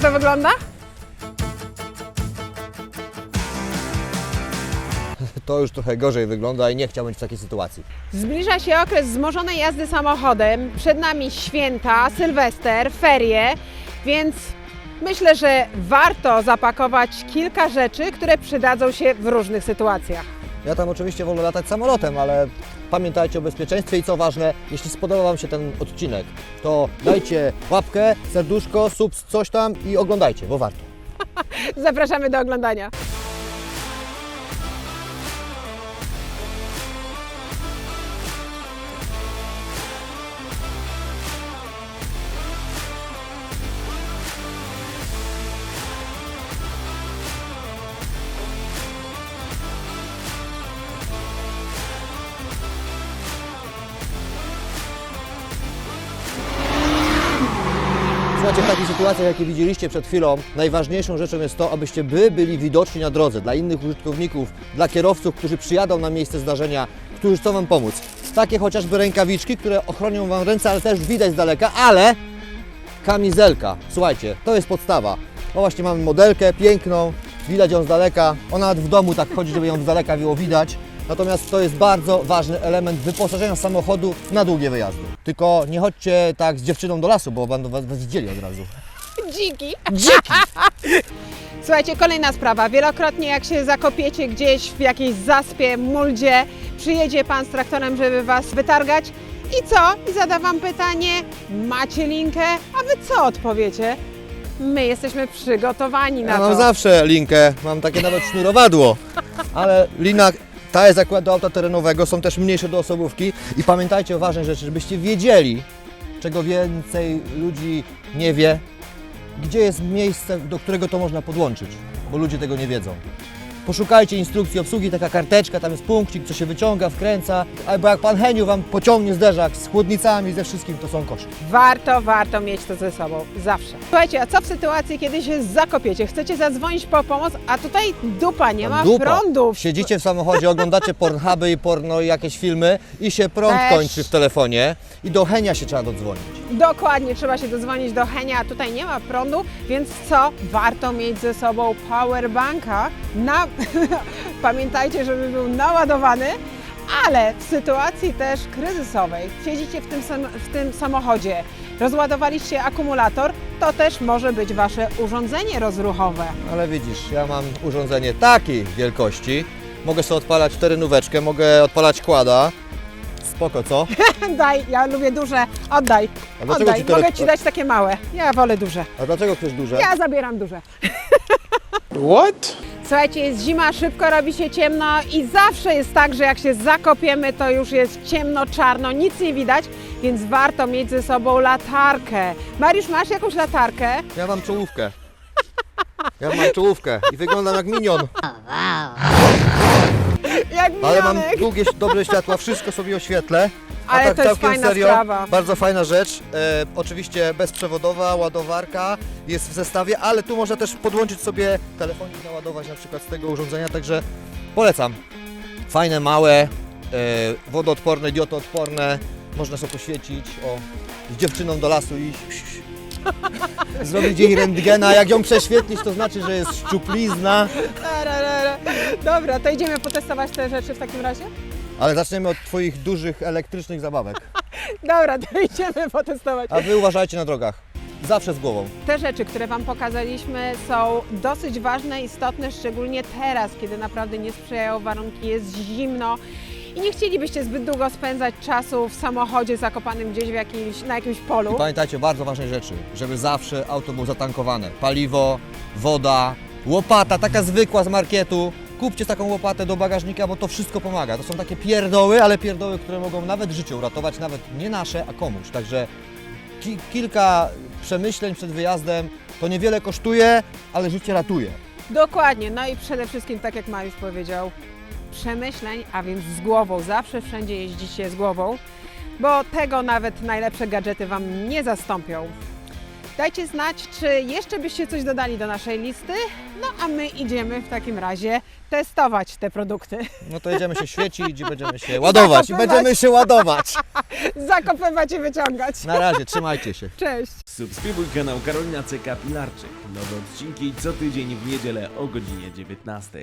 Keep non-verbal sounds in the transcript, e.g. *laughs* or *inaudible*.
to wygląda? To już trochę gorzej wygląda i nie chciałbym być w takiej sytuacji. Zbliża się okres wzmożonej jazdy samochodem. Przed nami święta, sylwester, ferie, więc myślę, że warto zapakować kilka rzeczy, które przydadzą się w różnych sytuacjach. Ja tam oczywiście wolę latać samolotem, ale pamiętajcie o bezpieczeństwie i co ważne, jeśli spodobał Wam się ten odcinek, to dajcie łapkę, serduszko, subs, coś tam i oglądajcie, bo warto. Zapraszamy do oglądania. Słuchajcie, w takich sytuacjach, jakie widzieliście przed chwilą, najważniejszą rzeczą jest to, abyście Wy byli widoczni na drodze dla innych użytkowników, dla kierowców, którzy przyjadą na miejsce zdarzenia, którzy chcą Wam pomóc. Takie chociażby rękawiczki, które ochronią Wam ręce, ale też widać z daleka, ale kamizelka. Słuchajcie, to jest podstawa. No właśnie mamy modelkę piękną, widać ją z daleka. Ona nawet w domu tak chodzi, żeby ją z daleka było widać. Natomiast to jest bardzo ważny element wyposażenia samochodu na długie wyjazdy. Tylko nie chodźcie tak z dziewczyną do lasu, bo będą was, was widzieli od razu. Dziki. Dziki! *laughs* Słuchajcie, kolejna sprawa. Wielokrotnie jak się zakopiecie gdzieś w jakiejś zaspie, muldzie, przyjedzie Pan z traktorem, żeby Was wytargać. I co? I zada Wam pytanie, macie linkę? A Wy co odpowiecie? My jesteśmy przygotowani na Ja to. mam zawsze linkę, mam takie nawet sznurowadło, ale lina ta jest akurat do auta terenowego, są też mniejsze do osobówki i pamiętajcie o ważnej rzeczy, żebyście wiedzieli, czego więcej ludzi nie wie, gdzie jest miejsce, do którego to można podłączyć, bo ludzie tego nie wiedzą. Poszukajcie instrukcji obsługi, taka karteczka, tam jest punkcik, co się wyciąga, wkręca, albo jak pan Heniu Wam pociągnie zderzak z chłodnicami, ze wszystkim, to są koszty. Warto, warto mieć to ze sobą, zawsze. Słuchajcie, a co w sytuacji, kiedy się zakopiecie? Chcecie zadzwonić po pomoc, a tutaj dupa, nie ma Dupa. prądu. Siedzicie w samochodzie, oglądacie pornhuby i porno i jakieś filmy i się prąd Też. kończy w telefonie i do Henia się trzeba dodzwonić. Dokładnie, trzeba się dodzwonić do Henia, tutaj nie ma prądu, więc co? Warto mieć ze sobą powerbanka. Na... *laughs* Pamiętajcie, żeby był naładowany, ale w sytuacji też kryzysowej, siedzicie w tym, w tym samochodzie, rozładowaliście akumulator, to też może być Wasze urządzenie rozruchowe. Ale widzisz, ja mam urządzenie takiej wielkości, mogę sobie odpalać terenóweczkę, mogę odpalać kłada. Spoko, co? *laughs* Daj, ja lubię duże, oddaj, A dlaczego oddaj. ci tyle- Mogę Ci dać takie małe, ja wolę duże. A dlaczego chcesz duże? Ja zabieram duże. *laughs* What? Słuchajcie, jest zima, szybko robi się ciemno i zawsze jest tak, że jak się zakopiemy, to już jest ciemno, czarno, nic nie widać, więc warto mieć ze sobą latarkę. Mariusz, masz jakąś latarkę? Ja mam czołówkę. Ja mam czołówkę i wyglądam jak minion, *laughs* ale mam długie, dobre światła, wszystko sobie oświetlę. A Ale tak to jest całkiem fajna serio, sprawa. bardzo fajna rzecz. E, oczywiście bezprzewodowa ładowarka jest w zestawie, ale tu można też podłączyć sobie telefonik, naładować na przykład z tego urządzenia, także polecam. Fajne, małe, e, wodoodporne, diotoodporne, można sobie poświecić, o, z dziewczyną do lasu i *laughs* zrobić jej rentgena, jak ją prześwietlić, to znaczy, że jest szczuplizna. *laughs* Dobra, to idziemy potestować te rzeczy w takim razie? ale zaczniemy od Twoich dużych elektrycznych zabawek, *laughs* Dobra, to idziemy potestować. a Wy uważajcie na drogach, zawsze z głową. Te rzeczy, które Wam pokazaliśmy są dosyć ważne, istotne, szczególnie teraz, kiedy naprawdę nie sprzyjają warunki, jest zimno i nie chcielibyście zbyt długo spędzać czasu w samochodzie zakopanym gdzieś w jakimś, na jakimś polu. I pamiętajcie bardzo ważnej rzeczy, żeby zawsze auto było zatankowane. Paliwo, woda, łopata, taka zwykła z marketu. Kupcie taką łopatę do bagażnika, bo to wszystko pomaga. To są takie pierdoły, ale pierdoły, które mogą nawet życie uratować, nawet nie nasze, a komuś. Także ki- kilka przemyśleń przed wyjazdem to niewiele kosztuje, ale życie ratuje. Dokładnie, no i przede wszystkim, tak jak Mariusz powiedział, przemyśleń, a więc z głową. Zawsze wszędzie jeździcie z głową, bo tego nawet najlepsze gadżety Wam nie zastąpią. Dajcie znać, czy jeszcze byście coś dodali do naszej listy. No a my idziemy w takim razie testować te produkty. No to jedziemy się świecić i będziemy się *laughs* ładować. I Zakopywać. będziemy się ładować. *laughs* Zakopywać i wyciągać. Na razie, trzymajcie się. Cześć! Subskrybuj kanał Karolina CK Pilarczyk. Nowe odcinki co tydzień w niedzielę o godzinie 19.